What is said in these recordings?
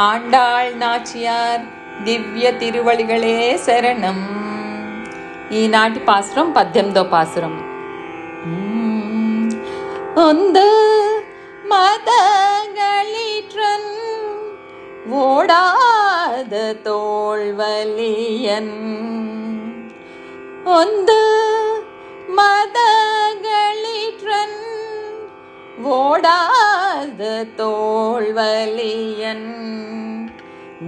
ஆண்டாள் நாச்சியார் దివ్య తిరువళిగళే శరణం ఈనాటి పాసురం పద్దెనిమిదో పాసురం ಒಂದು மதகளிற்றன் ஓடாத தோல்வலியன் ಒಂದು மதகளிற்றன் ஓடாத தோல்வலியன்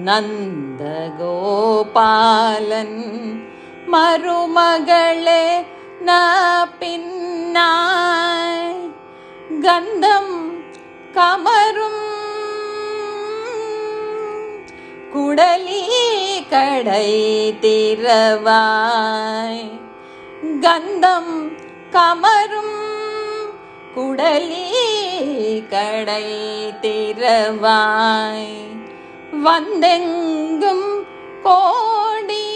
நந்த கோபாலன் மருமகளே ந பின்னாய் கந்தம் கமரும் குடலி கடை திறவாய் கந்தம் கமரும் குடலே கடல் திறவாய். வந்தெங்கும் கோடி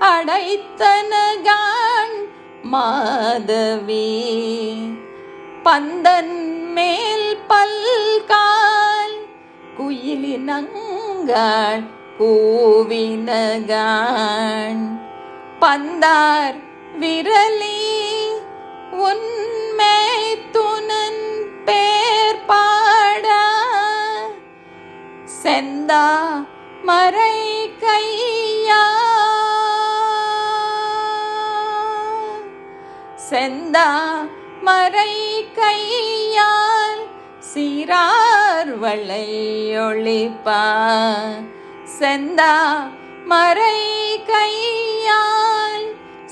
அடைத்தனகான் மாதவி. பந்தன் மேல் பல்கால் குயிலினங்கள் கூவினகான். பந்தார் விரலி உன் செந்தா மறை கையா. செந்தா மறை கையால் சீரார் வளையொளிப்பா செந்தா மறை கையால்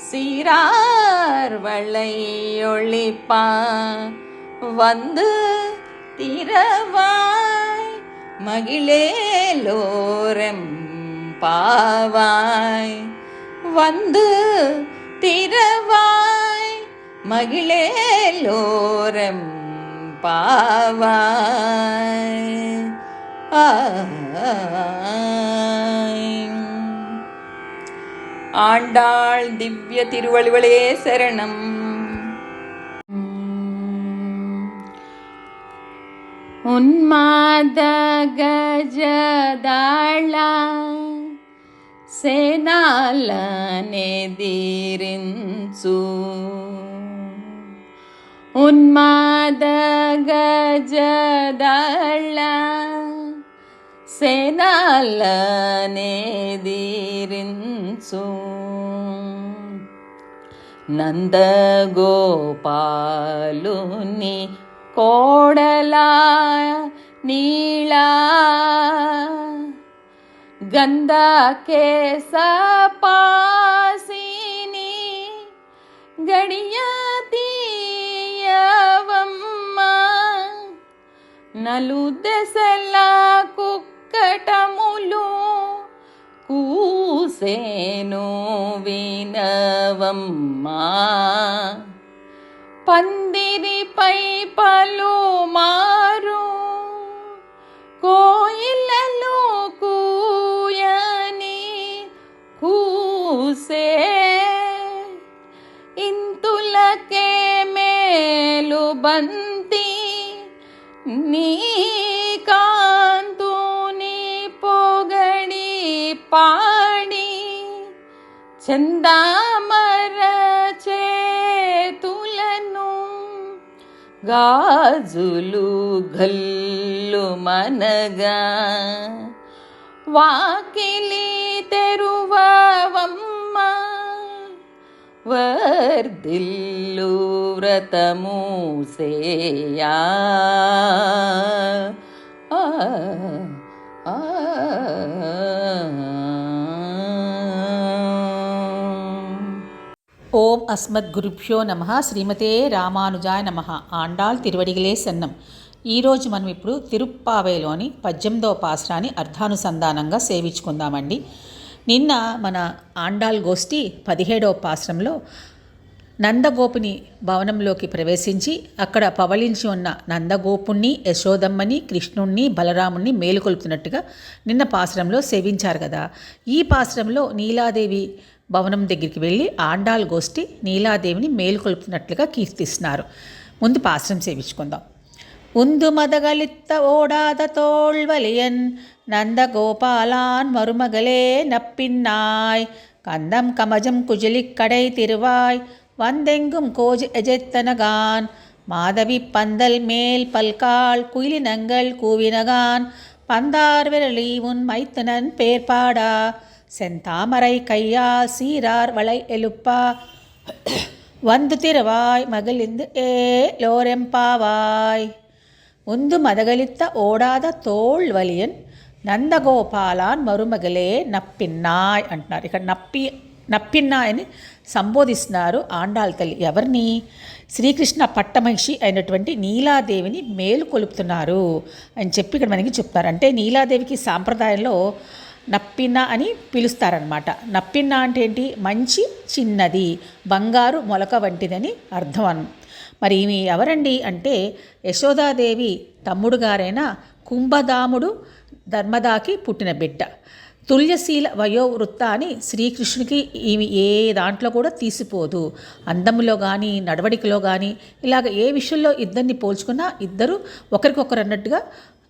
சீரார் வளையொளிப்பா வந்து திரவா மகிழேலோரம் பாவாய். வந்து திரவாய் மகிழேலோரம் பாவாய். ஆண்டாள் திவ்ய திருவள்ளுவளே சரணம். उन्माद गजदाळा सेनालनेदिरिञ्चु उन्माद गजदाळा सेनालनेदिरिञ्चु नन्दगोपालुनि కోడలా నీళా గంధ కేస పాసిని గడియతీయవమ్మ నలు దశలా కుక్కటములు కూసేను వినవమ్మా. పందిరిపై పలుమారు కోయిలలు కూయని కూసే. ఇంతులకే మేలు బంతి నీ కాంతుని పొగడి పాడి చందా గాజులు గల్లు మనగా. వాకిలి తెరువమ్మ వర్దిల్లు వ్రతము సేయా. ఆ, ఆ, ஓம் அஸ்மத் குருப்யோ நம శ్రీమతే రామానుజాయ నమ ఆండాళ్ తిరువడిగలే సన్నం ఈరోజు మనం ఇప్పుడు తిరుప్పావేలోని పద్దెనిమిదవ పాసరాన్ని అర్థానుసంధానంగా సేవించుకుందామండి నిన్న మన ఆండాళ్ గోష్ఠి పదిహేడవ పాసరంలో నందగోపుని భవనంలోకి ప్రవేశించి అక్కడ పవలించి ఉన్న నందగోపుణ్ణి యశోదమ్మని కృష్ణుణ్ణి బలరాముణ్ణి మేలుకొల్పుతున్నట్టుగా నిన్న పాసరంలో సేవించారు కదా ఈ పాసరంలో నీలాదేవి భవనం దగ్గరికి వెళ్ళి ఆండాల్ గోష్ఠి నీలాదేవిని మేలుకొల్పుతున్నట్లుగా కీర్తిస్తున్నారు ముందు పాసరం సేవించుకుందాం உந்து மதகளித்த ஓடாத தோள்வலியன் நந்தகோபாலான் மருமகளே நப்பின்னாய் கந்தம் கமஜம் குஜிலிக் கடை திருவாய் வந்தெங்கும் கோஜ் எஜெத்தனகான் மாதவி பந்தல் மேல் பல்கால் குயிலினங்கள் கூவினகான் பந்தார் விரலி உன் மைத்துனன் பேர்பாடா செந்தாமரை கையால் சீரார் வளை எழுப்பா வந்து திருவாய் மகிழ்ந்து ஏ லோரெம்பாவாய் உந்து మదగలిత్త ఓడాద తోళ్ వలియన్ నందగోపాలాన్ మరుమగలే నప్పిన్నాయ్ అంటున్నారు ఇక్కడ నప్పి నప్పిన్నాయ్ అని సంబోధిస్తున్నారు ఆండాళ్ తల్లి ఎవరిని శ్రీకృష్ణ పట్టమహిషి అయినటువంటి నీలాదేవిని మేలు కొలుపుతున్నారు అని చెప్పి ఇక్కడ మనకి చెప్తారు అంటే నీలాదేవికి సాంప్రదాయంలో నప్పిన్న అని పిలుస్తారనమాట నప్పిన్న అంటే ఏంటి? మంచి చిన్నది బంగారు మొలక వంటిదని అర్థం మరి ఈమె ఎవరండి అంటే యశోదాదేవి తమ్ముడు గారైన కుంభదాముడు ధర్మదాకి పుట్టిన బిడ్డ. తుల్యశీల వయోవృత్త అని శ్రీకృష్ణునికి ఈమె ఏ దాంట్లో కూడా తీసిపోదు. అందములో కానీ నడవడికలో కానీ ఇలాగ ఏ విషయంలో ఇద్దరిని పోల్చుకున్నా ఇద్దరు ఒకరికొకరు అన్నట్టుగా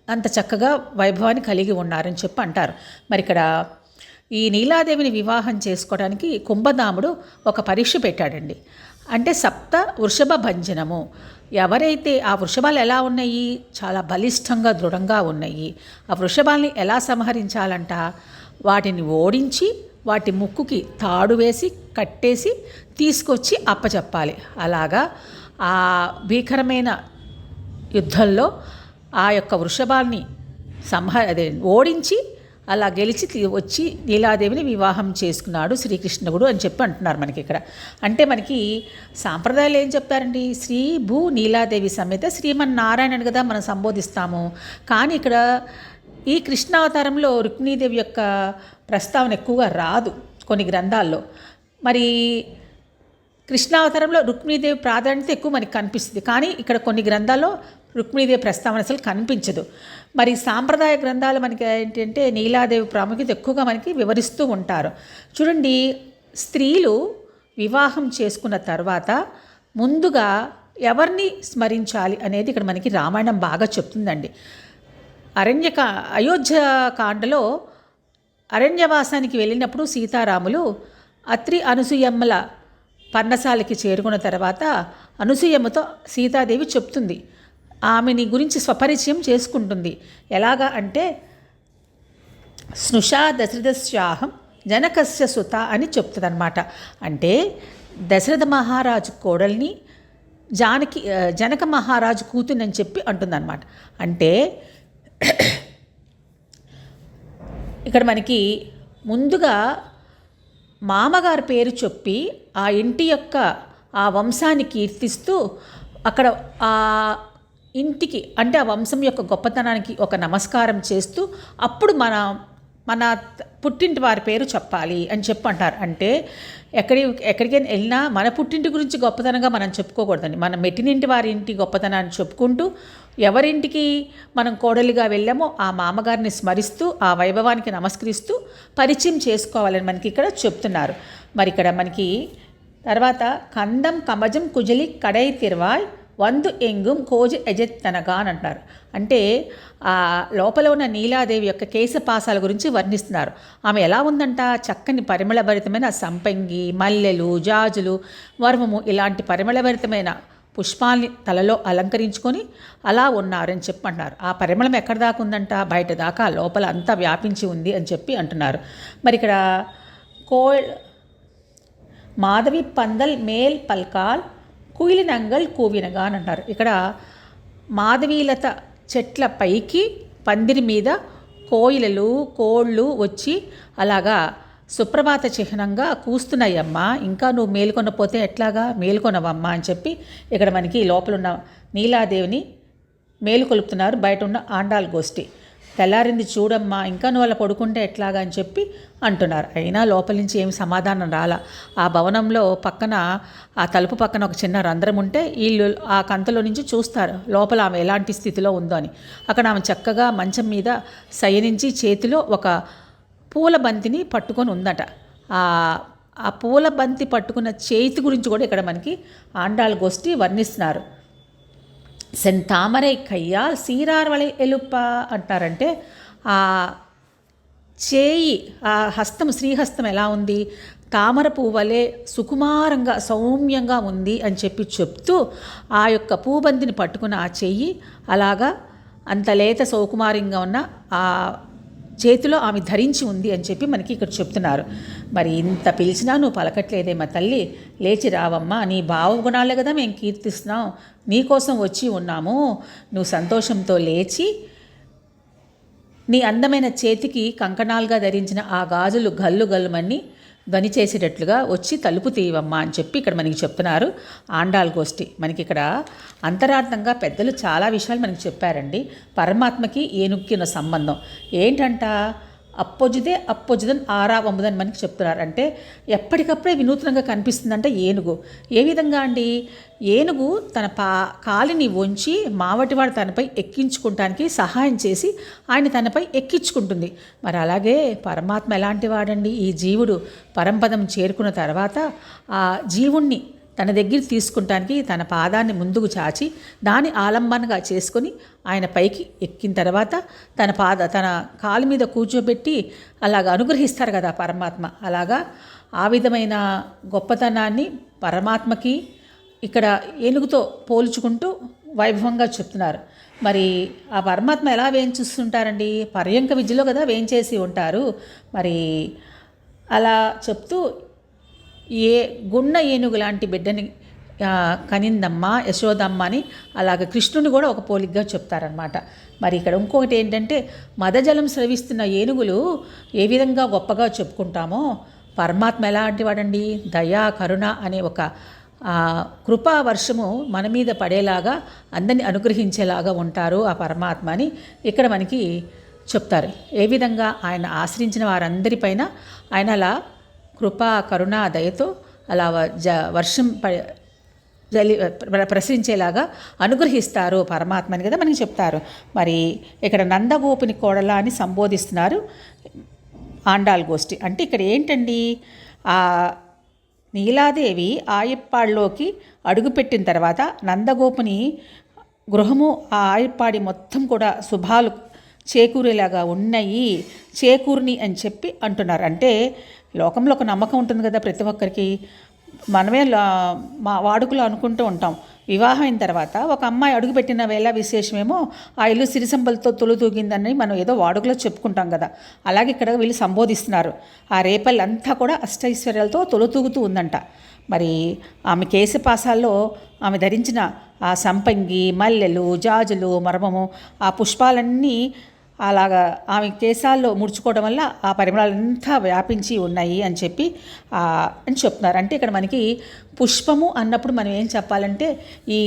అంత చక్కగా వైభవాన్ని కలిగి ఉన్నారని చెప్పి అంటారు. మరి ఇక్కడ ఈ నీలాదేవిని వివాహం చేసుకోవడానికి కుంభదాముడు ఒక పరీక్ష పెట్టాడండి. అంటే సప్త వృషభ భంజనము. ఎవరైతే ఆ వృషభాలు ఎలా ఉన్నాయి? చాలా బలిష్టంగా దృఢంగా ఉన్నాయి. ఆ వృషభాల్ని ఎలా సంహరించాలంట? వాటిని ఓడించి వాటి ముక్కుకి తాడు వేసి కట్టేసి తీసుకొచ్చి అప్పచెప్పాలి అలాగా ఆ భీకరమైన యుద్ధంలో ఆ యొక్క వృషభాన్ని సంహ అదే ఓడించి అలా గెలిచి వచ్చి నీలాదేవిని వివాహం చేసుకున్నాడు శ్రీకృష్ణుడు అని చెప్పి అంటున్నారు మనకి ఇక్కడ అంటే మనకి సాంప్రదాయాలు ఏం చెప్తారండి శ్రీ భూ నీలాదేవి సమేత శ్రీమన్నారాయణని కదా మనం సంబోధిస్తాము. కానీ ఇక్కడ ఈ కృష్ణావతారంలో రుక్మిణీదేవి యొక్క ప్రస్తావన ఎక్కువగా రాదు కొన్ని గ్రంథాల్లో. మరి కృష్ణావతారంలో రుక్మిణీదేవి ప్రాధాన్యత ఎక్కువ మనకి కనిపిస్తుంది. కానీ ఇక్కడ కొన్ని గ్రంథాల్లో రుక్మిణీదేవి ప్రస్తావన అసలు కనిపించదు. మరి సాంప్రదాయ గ్రంథాలు మనకి ఏంటంటే నీలాదేవి ప్రాముఖ్యత ఎక్కువగా మనకి వివరిస్తూ ఉంటారు. చూడండి స్త్రీలు వివాహం చేసుకున్న తర్వాత ముందుగా ఎవరిని స్మరించాలి అనేది ఇక్కడ మనకి రామాయణం బాగా చెప్తుందండి. అరణ్యక అయోధ్య కాండలో అరణ్యవాసానికి వెళ్ళినప్పుడు సీతారాములు అత్రి అనసూయమ్మల పర్ణశాలకి చేరుకున్న తర్వాత అనసూయమ్మతో సీతాదేవి చెప్తుంది. ఆమెని గురించి స్వపరిచయం చేసుకుంటుంది. ఎలాగా అంటే స్నుషా దశరథస్యాహం జనకస్య సుత అని చెప్తుందన్నమాట. అంటే దశరథ మహారాజు కోడల్ని జానకి జనక మహారాజు కూతునని చెప్పి అంటుందన్నమాట. అంటే ఇక్కడ మనకి ముందుగా మామగారి పేరు చెప్పి ఆ ఇంటి యొక్క ఆ వంశాన్ని కీర్తిస్తూ అక్కడ ఆ ఇంటికి అంటే ఆ వంశం యొక్క గొప్పతనానికి ఒక నమస్కారం చేస్తూ అప్పుడు మన మన పుట్టింటి వారి పేరు చెప్పాలి అని చెప్పి అంటారు అంటే ఎక్కడి ఎక్కడికైనా వెళ్ళినా మన పుట్టింటి గురించి గొప్పతనంగా మనం చెప్పుకోకూడదండి. మన మెట్టినింటి వారి ఇంటి గొప్పతనాన్ని చెప్పుకుంటూ ఎవరింటికి మనం కోడలిగా వెళ్ళామో ఆ మామగారిని స్మరిస్తూ ఆ వైభవానికి నమస్కరిస్తూ పరిచయం చేసుకోవాలని మనకి ఇక్కడ చెప్తున్నారు. మరి ఇక్కడ మనకి తర్వాత కందం కమజం కుజలి కడై తిరువాయ్ వందు ఎంగుం కోజు ఎజెత్తనగా అని అంటారు. అంటే ఆ లోపల ఉన్న నీలాదేవి యొక్క కేశపాసాల గురించి వర్ణిస్తున్నారు. ఆమె ఎలా ఉందంట? చక్కని పరిమళభరితమైన సంపంగి మల్లెలు జాజులు వర్మము ఇలాంటి పరిమళభరితమైన పుష్పాల్ని తలలో అలంకరించుకొని అలా ఉన్నారని చెప్పి అంటున్నారు ఆ పరిమళం ఎక్కడ దాకా ఉందంట? బయట దాకా లోపల అంతా వ్యాపించి ఉంది అని చెప్పి అంటున్నారు. మరి ఇక్కడ కో మాధవి పందల్ మేల్ పల్కాల్ కుయిలినంగల్ కూవినగా అని అంటారు ఇక్కడ మాధవీలత చెట్ల పైకి పందిరి మీద కోయిలలు కోళ్ళు వచ్చి అలాగా సుప్రభాత చిహ్నంగా కూస్తున్నాయమ్మా. ఇంకా నువ్వు మేల్కొనపోతే ఎట్లాగా? మేల్కొనవమ్మా అని చెప్పి ఇక్కడ మనకి లోపలున్న నీలాదేవిని మేలుకొలుపుతున్నారు. బయట ఉన్న ఆండాల్ గోష్ఠి. తెల్లారింది చూడమ్మా ఇంకా నువ్వు అలా పడుకుంటే ఎట్లాగా అని చెప్పి అంటున్నారు. అయినా లోపల నుంచి ఏమి సమాధానం రాలా. ఆ భవనంలో పక్కన ఆ తలుపు పక్కన ఒక చిన్న రంధ్రం ఉంటే వీళ్ళు ఆ కంతలో నుంచి చూస్తారు. లోపల ఆమె ఎలాంటి స్థితిలో ఉందో అని. అక్కడ ఆమె చక్కగా మంచం మీద శయనించి చేతిలో ఒక పూల బంతిని పట్టుకొని ఉందట. ఆ ఆ పూల బంతి పట్టుకున్న చేతి గురించి కూడా ఇక్కడ మనకి ఆండాలు గోష్ఠి వర్ణిస్తున్నారు. సెన్ తామరై కయ్యాల్ సీరార్వళి ఎలుప్ప అంటారంటే ఆ చేయి ఆ హస్తం శ్రీహస్తం ఎలా ఉంది? తామర పువ్వలే సుకుమారంగా సౌమ్యంగా ఉంది అని చెప్పి చెప్తూ ఆ యొక్క పూబంతిని పట్టుకున్న ఆ చెయ్యి అలాగా అంత లేత సౌకుమారంగా ఉన్న ఆ చేతిలో ఆమె ధరించి ఉంది అని చెప్పి మనకి ఇక్కడ చెప్తున్నారు. మరి ఇంత పిలిచినా నువ్వు పలకట్లేదే మా తల్లి. లేచి రావమ్మా నీ భావగుణాలే కదా మేము కీర్తిస్తున్నాం. నీకోసం వచ్చి ఉన్నాము. నువ్వు సంతోషంతో లేచి నీ అందమైన చేతికి కంకణాలుగా ధరించిన ఆ గాజులు గల్లు గల్లుమని ధ్వని చేసేటట్లుగా వచ్చి తలుపు తీయవమ్మా అని చెప్పి ఇక్కడ మనకి చెప్తున్నారు. ఆండాల్ గోష్ఠి. మనకి ఇక్కడ అంతరార్థంగా పెద్దలు చాలా విషయాలు మనకి చెప్పారండి. పరమాత్మకి ఏనుగుకి ఉన్న సంబంధం. ఏంటంట? అప్పొజిదే అప్పొజుదన్ ఆరా వంబుదని మనకి చెప్తున్నారు. అంటే ఎప్పటికప్పుడే వినూత్నంగా కనిపిస్తుందంటే ఏనుగు. ఏ విధంగా అండి? ఏనుగు తన పా కాలిని వంచి మావటివాడు తనపై ఎక్కించుకుంటానికి సహాయం చేసి ఆయన తనపై ఎక్కించుకుంటుంది. మరి అలాగే పరమాత్మ ఎలాంటి వాడండి? ఈ జీవుడు పరంపదం చేరుకున్న తర్వాత ఆ జీవుణ్ణి తన దగ్గర తీసుకుంటానికి తన పాదాన్ని ముందుకు చాచి దాని ఆలంబనగా చేసుకొని ఆయన పైకి ఎక్కిన తర్వాత తన పాద తన కాలు మీద కూర్చోబెట్టి అలాగ అనుగ్రహిస్తారు కదా పరమాత్మ. అలాగా ఆ విధమైన గొప్పతనాన్ని పరమాత్మకి ఇక్కడ ఏనుగుతో పోల్చుకుంటూ వైభవంగా చెప్తున్నారు. మరి ఆ పరమాత్మ ఎలా వేయించుస్తుంటారండి? పర్యంక విద్యలో కదా వేయించేసి ఉంటారు. మరి అలా చెప్తూ ఏ గున్న ఏనుగు లాంటి బిడ్డని కనిందమ్మ యశోదమ్మ అని అలాగే కృష్ణుని కూడా ఒక పోలికగా చెప్తారనమాట మరి ఇక్కడ ఇంకొకటి ఏంటంటే మదజలం స్రవిస్తున్న ఏనుగులు ఏ విధంగా గొప్పగా చెప్పుకుంటామో పరమాత్మ ఎలాంటి వాడండి దయా కరుణ అనే ఒక కృపా వర్షము మన మీద పడేలాగా అందరిని అనుగ్రహించేలాగా ఉంటారు ఆ పరమాత్మ అని ఇక్కడ మనకి చెప్తారు. ఏ విధంగా ఆయన ఆశ్రయించిన వారందరిపైన ఆయన అలా కృపా కరుణ దయతో అలా వ- జ వర్షం ప జలి ప్రసరించేలాగా అనుగ్రహిస్తారు పరమాత్మని కదా మనకి చెప్తారు. మరి ఇక్కడ నందగోపిని కోడల అని సంబోధిస్తున్నారు ఆండాల్ గోష్ఠి. అంటే ఇక్కడ ఏంటండి? ఆ నీలాదేవి ఆయప్పాడులోకి అడుగుపెట్టిన తర్వాత నందగోపుని గృహము ఆ ఆయప్పాడి మొత్తం కూడా శుభాలు చేకూరేలాగా ఉన్నాయి చేకూరిని అని చెప్పి అంటున్నారు. అంటే లోకంలో ఒక నమ్మకం ఉంటుంది కదా ప్రతి ఒక్కరికి. మనమే లా- మా వాడుకలో అనుకుంటూ ఉంటాం. వివాహం అయిన తర్వాత ఒక అమ్మాయి అడుగుపెట్టిన వేళ విశేషమేమో ఆ ఇల్లు సిరిసంబలతో తొలుతూగిందని మనం ఏదో వాడుకలో చెప్పుకుంటాం కదా. అలాగే ఇక్కడ వీళ్ళు సంబోధిస్తున్నారు. ఆ రేపల్లంతా కూడా అష్టైశ్వర్యాలతో తొలుతూగుతూ ఉందంట. మరి ఆమె కేశపాసాల్లో ఆమె ధరించిన ఆ సంపంగి మల్లెలు జాజులు మర్మము ఆ పుష్పాలన్నీ అలాగా ఆమె కేశాల్లో ముడుచుకోవడం వల్ల ఆ పరిమళాలంతా వ్యాపించి ఉన్నాయి అని చెప్పి అని చెప్తున్నారు. అంటే ఇక్కడ మనకి పుష్పము అన్నప్పుడు మనం ఏం చెప్పాలంటే ఈ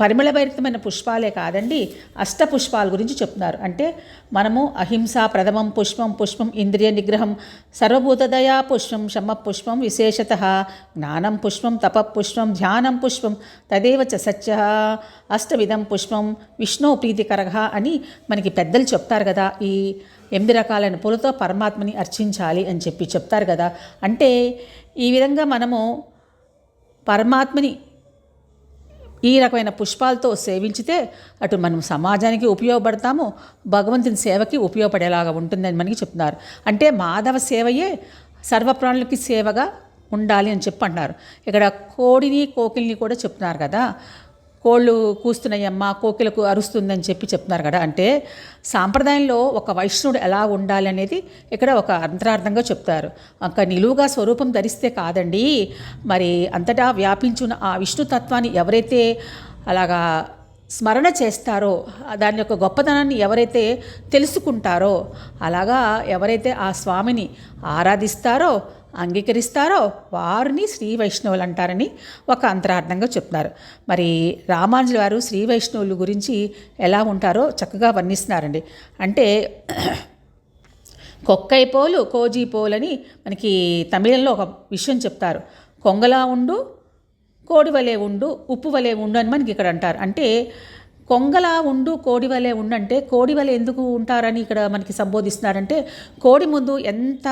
పరిమళభరితమైన పుష్పాలే కాదండి అష్ట పుష్పాల గురించి చెప్తున్నారు. అంటే మనము అహింస ప్రథమం పుష్పం పుష్పం ఇంద్రియ నిగ్రహం సర్వభూతదయా పుష్పం శమ పుష్పం విశేషత జ్ఞానం పుష్పం తప పుష్పం ధ్యానం పుష్పం తదేవ చ సత్య అష్టవిధం పుష్పం విష్ణు ప్రీతికరగ అని మనకి పెద్దలు చెప్తారు కదా. ఈ ఎనిమిది రకాలైన పూలతో పరమాత్మని అర్చించాలి అని చెప్పి చెప్తారు కదా. అంటే ఈ విధంగా మనము పరమాత్మని ఈ రకమైన పుష్పాలతో సేవించితే అటు మనం సమాజానికి ఉపయోగపడతాము భగవంతుని సేవకి ఉపయోగపడేలాగా ఉంటుందని మనకి చెప్తున్నారు. అంటే మాధవ సేవయే సర్వప్రాణులకి సేవగా ఉండాలి అని చెప్పి అంటున్నారు ఇక్కడ కోడిని కోకిల్ని కూడా చెప్తున్నారు కదా. కోళ్ళు కూస్తున్నాయమ్మ కోకిలకు అరుస్తుందని చెప్పి చెప్తున్నారు కదా. అంటే సాంప్రదాయంలో ఒక వైష్ణవుడు ఎలా ఉండాలి అనేది ఇక్కడ ఒక అంతరార్థంగా చెప్తారు. ఒక నిలువుగా స్వరూపం ధరిస్తే కాదండి. మరి అంతటా వ్యాపించిన ఆ విష్ణుతత్వాన్ని ఎవరైతే అలాగా స్మరణ చేస్తారో దాని యొక్క గొప్పతనాన్ని ఎవరైతే తెలుసుకుంటారో అలాగా ఎవరైతే ఆ స్వామిని ఆరాధిస్తారో అంగీకరిస్తారో వారిని శ్రీ వైష్ణవులు అంటారని ఒక అంతరార్థంగా చెప్తున్నారు. మరి రామానుజుల వారు శ్రీ వైష్ణవుల గురించి ఎలా ఉంటారో చక్కగా వర్ణిస్తున్నారండి. అంటే కొక్కై పోలు కోజీ పోలని మనకి తమిళంలో ఒక విషయం చెప్తారు. కొంగలా ఉండు కోడి వలె ఉండు ఉప్పు వలె ఉండు అని మనకి ఇక్కడ అంటారు. అంటే కొంగలా ఉండు కోడి వలె ఉండంటే కోడి వలె ఎందుకు ఉంటారని ఇక్కడ మనకి సంబోధిస్తున్నారంటే కోడి ముందు ఎంత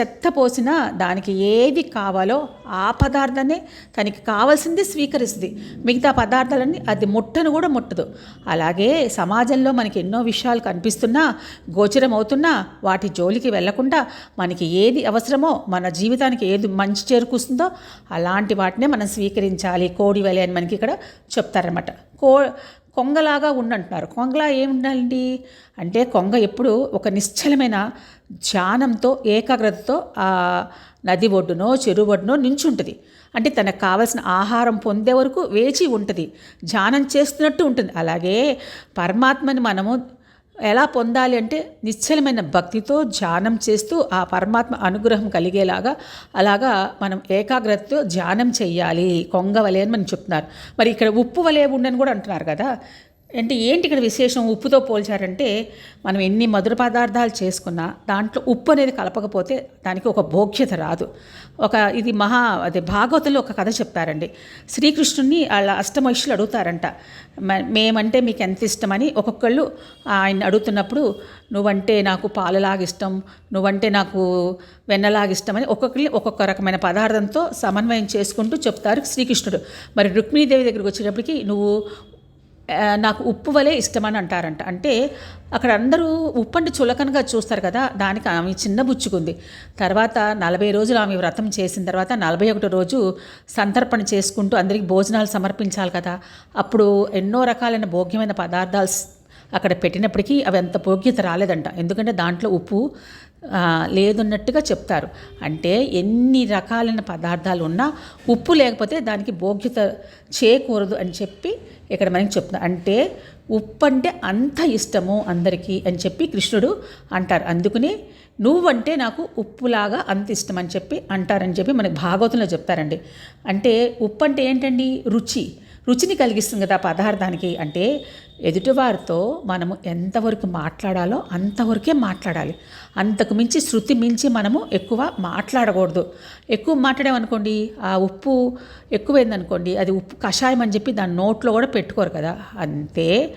చెత్త పోసినా దానికి ఏది కావాలో ఆ పదార్థాన్ని తనకి కావాల్సింది స్వీకరిస్తుంది. మిగతా పదార్థాలన్నీ అది ముట్టను కూడా ముట్టదు. అలాగే సమాజంలో మనకి ఎన్నో విషయాలు కనిపిస్తున్నా గోచరం అవుతున్నా వాటి జోలికి వెళ్ళకుండా మనకి ఏది అవసరమో మన జీవితానికి ఏది మంచి చేరుకుస్తుందో అలాంటి వాటినే మనం స్వీకరించాలి. కోడి వలె అని మనకి ఇక్కడ చెప్తారనమాట కో కొంగలాగా ఉండంటున్నారు. కొంగలా ఏముండాలండి? అంటే కొంగ ఎప్పుడు ఒక నిశ్చలమైన ధ్యానంతో ఏకాగ్రతతో ఆ నది ఒడ్డునో చెరువు ఒడ్డునో నించుంటుంది. అంటే తనకు కావలసిన ఆహారం పొందే వరకు వేచి ఉంటుంది. ధ్యానం చేస్తున్నట్టు ఉంటుంది. అలాగే పరమాత్మని మనము ఎలా పొందాలి అంటే నిశ్చలమైన భక్తితో ధ్యానం చేస్తూ ఆ పరమాత్మ అనుగ్రహం కలిగేలాగా అలాగా మనం ఏకాగ్రతతో ధ్యానం చెయ్యాలి కొంగ వలే అని మనం చెప్తున్నారు. మరి ఇక్కడ ఉప్పు వలే ఉండని కూడా అంటున్నారు కదా. అంటే ఏంటి ఇక్కడ విశేషం? ఉప్పుతో పోల్చారంటే మనం ఎన్ని మధుర పదార్థాలు చేసుకున్నా దాంట్లో ఉప్పు అనేది కలపకపోతే దానికి ఒక భోగ్యత రాదు. ఒక ఇది మహా అదే భాగవతంలో ఒక కథ చెప్తారండి శ్రీకృష్ణుని వాళ్ళ అష్టమహిషులు అడుగుతారంట. మ- మేమంటే మీకు ఎంత ఇష్టమని? ఒక్కొక్కళ్ళు ఆయన అడుగుతున్నప్పుడు నువ్వంటే నాకు పాలలాగా ఇష్టం నువ్వంటే నాకు వెన్నలాగా ఇష్టమని ఒక్కొక్కరిని ఒక్కొక్క రకమైన పదార్థంతో సమన్వయం చేసుకుంటూ చెప్తారు శ్రీకృష్ణుడు. మరి రుక్మిణీదేవి దగ్గరికి వచ్చేటప్పటికి నువ్వు నాకు ఉప్పు వలె ఇష్టమని అంటారంట. అంటే అక్కడ అందరూ ఉప్పు అంటే చులకనగా చూస్తారు కదా దానికి ఆమె చిన్న బుచ్చుకుంది. తర్వాత నలభై రోజులు ఆమె వ్రతం చేసిన తర్వాత నలభై ఒకటో రోజు సంతర్పణ చేసుకుంటూ అందరికి భోజనాలు సమర్పించాలి కదా. అప్పుడు ఎన్నో రకాలైన భోగ్యమైన పదార్థాలు అక్కడ పెట్టినప్పటికీ అవి అంత భోగ్యత రాలేదంట. ఎందుకంటే దాంట్లో ఉప్పు లేదన్నట్టుగా చెప్తారు. అంటే ఎన్ని రకాలైన పదార్థాలు ఉన్నా ఉప్పు లేకపోతే దానికి భోగ్యత చేయకూడదు అని చెప్పి ఇక్కడ మనకి చెప్తున్నా అంటే ఉప్పు అంటే అంత ఇష్టము అందరికీ అని చెప్పి కృష్ణుడు అంటారు. అందుకని నువ్వంటే నాకు ఉప్పులాగా అంత ఇష్టం అని చెప్పి అంటారని చెప్పి మనకి భాగవతంలో చెప్తారండి. అంటే ఉప్పు అంటే ఏంటండి? రుచి. రుచిని కలిగిస్తుంది కదా పదార్థానికి అంటే ఎదుటివారితో మనము ఎంతవరకు మాట్లాడాలో అంతవరకే మాట్లాడాలి. అంతకు మించి శృతి మించి మనము ఎక్కువ మాట్లాడకూడదు. ఎక్కువ మాట్లాడామనుకోండి ఆ ఉప్పు ఎక్కువైందనుకోండి అది ఉప్పు కషాయం అని చెప్పి దాని నోట్లో కూడా పెట్టుకోరు కదా. అంతే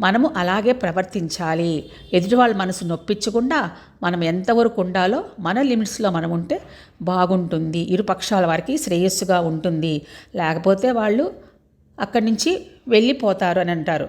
మనము అలాగే ప్రవర్తించాలి. ఎదుటి వాళ్ళ మనసు నొప్పించకుండా మనం ఎంతవరకు ఉండాలో మన లిమిట్స్లో మనం ఉంటే బాగుంటుంది. ఇరు పక్షాల వారికి శ్రేయస్సుగా ఉంటుంది. లేకపోతే వాళ్ళు అక్కడి నుంచి వెళ్ళిపోతారు అని అంటారు.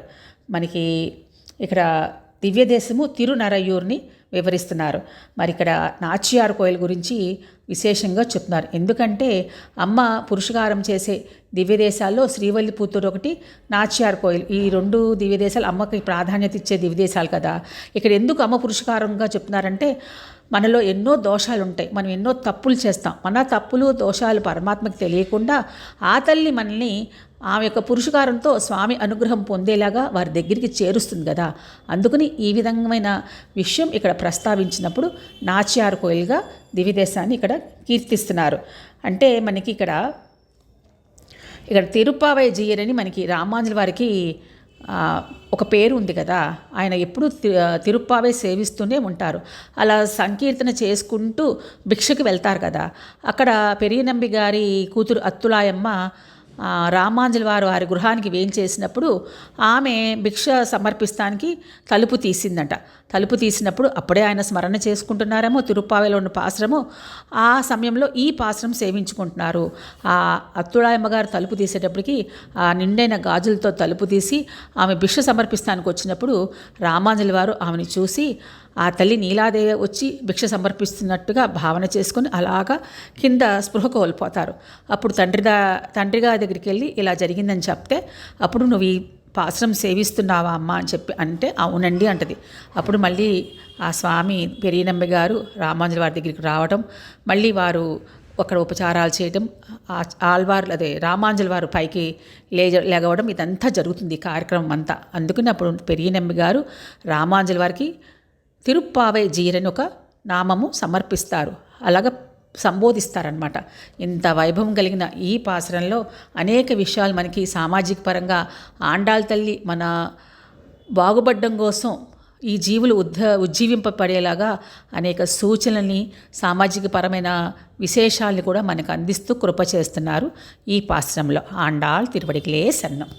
మనకి ఇక్కడ దివ్యదేశము తిరునరయూర్ని వివరిస్తున్నారు. మరి ఇక్కడ నాచియార్ కోయిల్ గురించి విశేషంగా చెప్తున్నారు. ఎందుకంటే అమ్మ పురుషకారం చేసే దివ్యదేశాల్లో శ్రీవల్లిపుత్తూరు ఒకటి నాచియార్ కోయిల్ ఈ రెండు దివ్యదేశాలు అమ్మకి ప్రాధాన్యత ఇచ్చే దివ్యదేశాలు కదా. ఇక్కడ ఎందుకు అమ్మ పురుషకారంగా చెప్తున్నారంటే మనలో ఎన్నో దోషాలు ఉంటాయి మనం ఎన్నో తప్పులు చేస్తాం. మన తప్పులు దోషాలు పరమాత్మకి తెలియకుండా ఆ తల్లి మనల్ని ఆమె యొక్క పురుషకారంతో స్వామి అనుగ్రహం పొందేలాగా వారి దగ్గరికి చేరుస్తుంది కదా. అందుకని ఈ విధమైన విషయం ఇక్కడ ప్రస్తావించినప్పుడు నాచియార్ కోయిల్గా దివిదేశాన్ని ఇక్కడ కీర్తిస్తున్నారు. అంటే మనకి ఇక్కడ ఇక్కడ తిరుపావై జీయరని అని మనకి రామాంజుల వారికి ఒక పేరు ఉంది కదా. ఆయన ఎప్పుడూ తి- తిరుప్పావే సేవిస్తూనే ఉంటారు. అలా సంకీర్తన చేసుకుంటూ భిక్షకి వెళ్తారు కదా. అక్కడ పెరియనంబి గారి కూతురు అత్తులాయమ్మ రామాంజుల వారు వారి గృహానికి వేయించేసినప్పుడు ఆమె భిక్ష సమర్పిస్తానికి తలుపు తీసిందంట. తలుపు తీసినప్పుడు అప్పుడే ఆయన స్మరణ చేసుకుంటున్నారేమో తిరుప్పావేలో ఉన్న పాశ్రము ఆ సమయంలో ఈ పాశ్రం సేవించుకుంటున్నారు. ఆ అత్తుడాయమ్మగారు తలుపు తీసేటప్పటికి ఆ నిండైన గాజులతో తలుపు తీసి ఆమె భిక్ష సమర్పిస్తానికి వచ్చినప్పుడు రామాంజలి వారు ఆమెను చూసి ఆ తల్లి నీలాదేవి వచ్చి భిక్ష సమర్పిస్తున్నట్టుగా భావన చేసుకుని అలాగా కింద స్పృహ కోల్పోతారు. అప్పుడు తండ్రిదా తండ్రిగా దగ్గరికి వెళ్ళి ఇలా జరిగిందని చెప్తే అప్పుడు నువ్వు ఈ పాశ్రం సేవిస్తున్నావా అమ్మ అని చెప్పి అంటే అవునండి అంటది. అప్పుడు మళ్ళీ ఆ స్వామి పెరియనమ్మ గారు రామాంజలి వారి దగ్గరికి రావడం మళ్ళీ వారు అక్కడ ఉపచారాలు చేయడం ఆ- అదే రామాంజలి వారు పైకి లేజ లేగవడం ఇదంతా జరుగుతుంది కార్యక్రమం అంతా. అందుకని అప్పుడు పెరియనమ్మ గారు రామాంజలి వారికి తిరుప్పావై జీరని ఒక నామము సమర్పిస్తారు. అలాగ సంబోధిస్తారనమాట ఇంత వైభవం కలిగిన ఈ పాసరంలో అనేక విషయాలు మనకి సామాజిక పరంగా ఆండాళ్ళ తల్లి మన బాగుపడడం కోసం ఈ జీవులు ఉద్ధ ఉజ్జీవింపబడేలాగా అనేక సూచనల్ని సామాజిక పరమైన విశేషాల్ని కూడా మనకు అందిస్తూ కృప చేస్తున్నారు ఈ పాశ్రంలో ఆండాళ్ తిరువడికిలే సన్నం